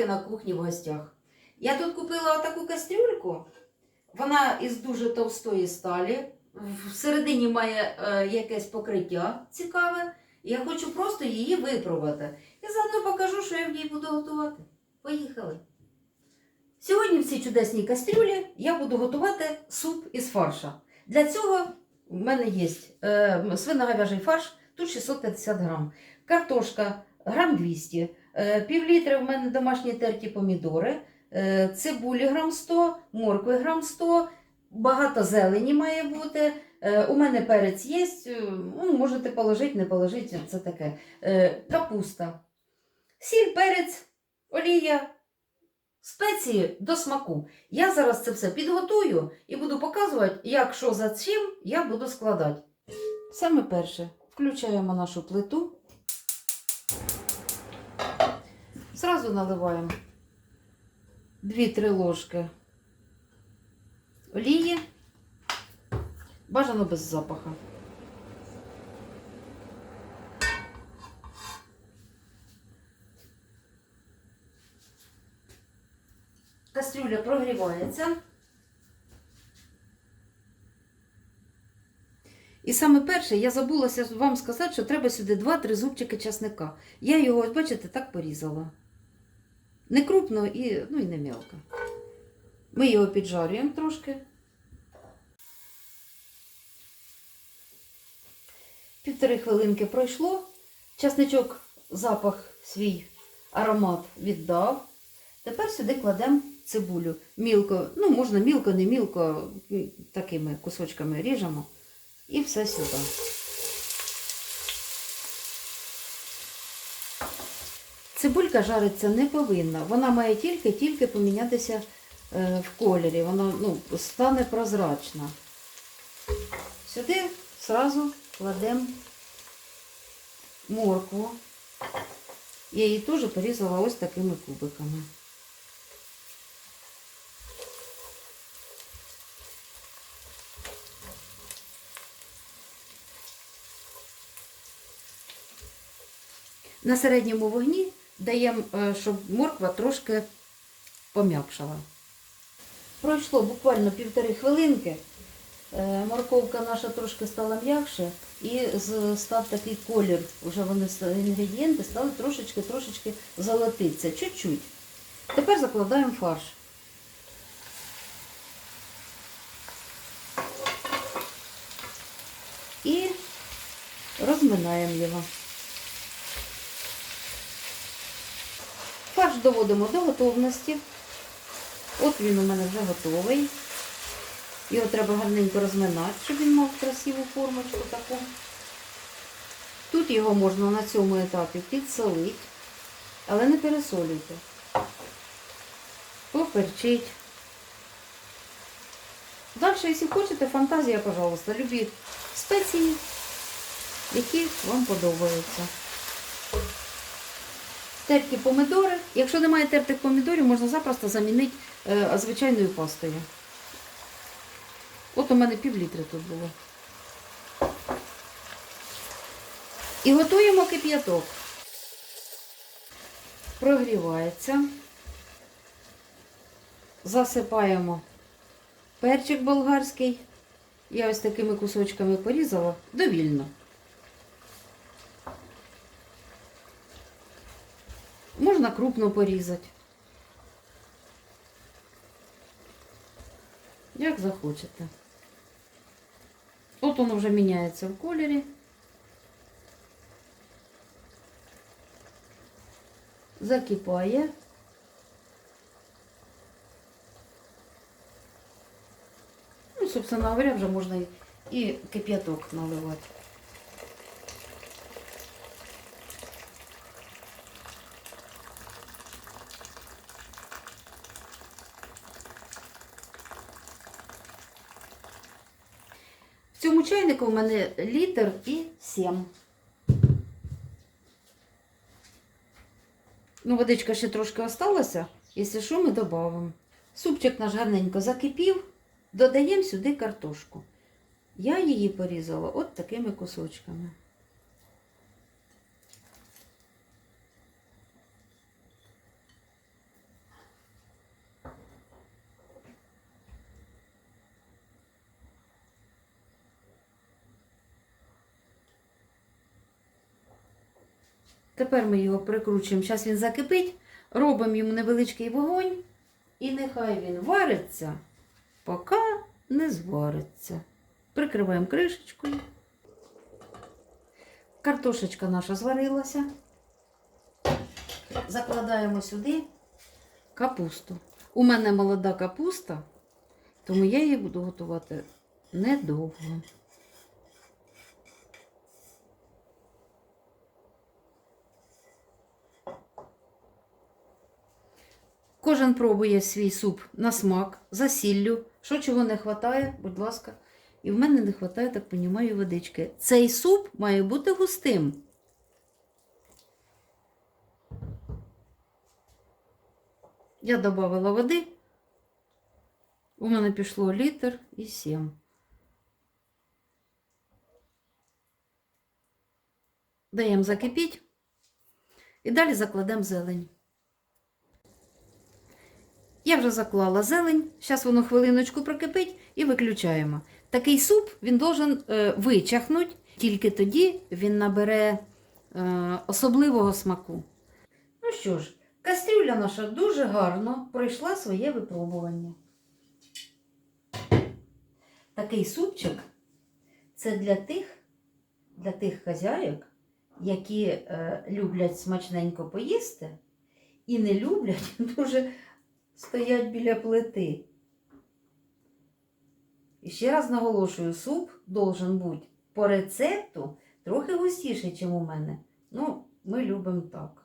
дівчатки на кухні в гостях. Я тут купила таку кастрюльку. Вона із дуже товстої сталі. Всередині має е, якесь покриття цікаве. І я хочу просто її випробувати. І заодно покажу, що я в ній буду готувати. Поїхали. Сьогодні в цій чудесній кастрюлі я буду готувати суп із фарша. Для цього в мене є е, свиноговяжий фарш, тут 650 грам, картошка грам 200, е, пів літра в мене домашні терті помідори, е, цибулі грам 100, моркви грам 100, багато зелені має бути. Е, у мене перець є, е, ну, можете положити, не положити, це таке. Е, капуста, сіль, перець, олія, спеції до смаку. Я зараз це все підготую і буду показувати, як що за чим я буду складати. Саме перше, включаємо нашу плиту. Зразу наливаємо 2-3 ложки олії. Бажано без запаха. Кастрюля прогрівається. І саме перше, я забулася вам сказати, що треба сюди 2-3 зубчики часника. Я його, бачите, так порізала. Не крупно і, ну, і не мелко. Ми його піджарюємо трошки. Півтори хвилинки пройшло. Часничок запах свій аромат віддав. Тепер сюди кладемо цибулю. Мілко, ну можна мілко, не мілко, такими кусочками ріжемо. І все сюди. Цибулька жариться не повинна. Вона має тільки-тільки помінятися е, в кольорі. Вона ну, стане прозрачна. Сюди одразу кладемо моркву. Я її теж порізала ось такими кубиками. На середньому вогні даємо, е, щоб морква трошки пом'якшала. Пройшло буквально півтори хвилинки. Е, Морковка наша трошки стала м'якше і став такий колір. Уже вони інгредієнти стали трошечки-трошечки золотитися. Чуть-чуть. Тепер закладаємо фарш. І розминаємо його. Фарш доводимо до готовності. От він у мене вже готовий. Його треба гарненько розминати, щоб він мав красиву формочку таку. Тут його можна на цьому етапі підсолити, але не пересолюйте. Поперчить. Далі, якщо хочете, фантазія, пожалуйста, любі спеції, які вам подобаються. Терті помидори. Якщо немає тертих помідорів, можна запросто замінити е, звичайною пастою. От у мене пів літри тут було. І готуємо кип'яток. Прогрівається. Засипаємо перчик болгарський. Я ось такими кусочками порізала довільно. Можна крупно порізати. Як захочете. От воно вже міняється в кольорі. Закипає. Ну, собственно говоря, вже можна і- і кип'яток наливати. В цьому чайнику у мене літр і сім. Ну, водичка ще трошки осталася. Якщо що, ми додамо. Супчик наш гарненько закипів, додаємо сюди картошку. Я її порізала от такими кусочками. Тепер ми його прикручуємо. Зараз він закипить, робимо йому невеличкий вогонь, і нехай він вариться, поки не звариться. Прикриваємо кришечкою. Картошечка наша зварилася. Закладаємо сюди капусту. У мене молода капуста, тому я її буду готувати недовго. Кожен пробує свій суп на смак, за сіллю. Що чого не вистачає, будь ласка. І в мене не вистачає, так понімаю, водички. Цей суп має бути густим. Я додавала води. У мене пішло літр і сім. Даємо закипіть. І далі закладемо зелень. Я вже заклала зелень, зараз воно хвилиночку прокипить і виключаємо. Такий суп він должен е, вичахнути, тільки тоді він набере е, особливого смаку. Ну що ж, кастрюля наша дуже гарно пройшла своє випробування. Такий супчик це для тих, для тих хазяїк, які е, люблять смачненько поїсти і не люблять дуже стоять біля плити. І ще раз наголошую, суп должен бути по рецепту трохи густіший, ніж у мене. Ну, ми любимо так.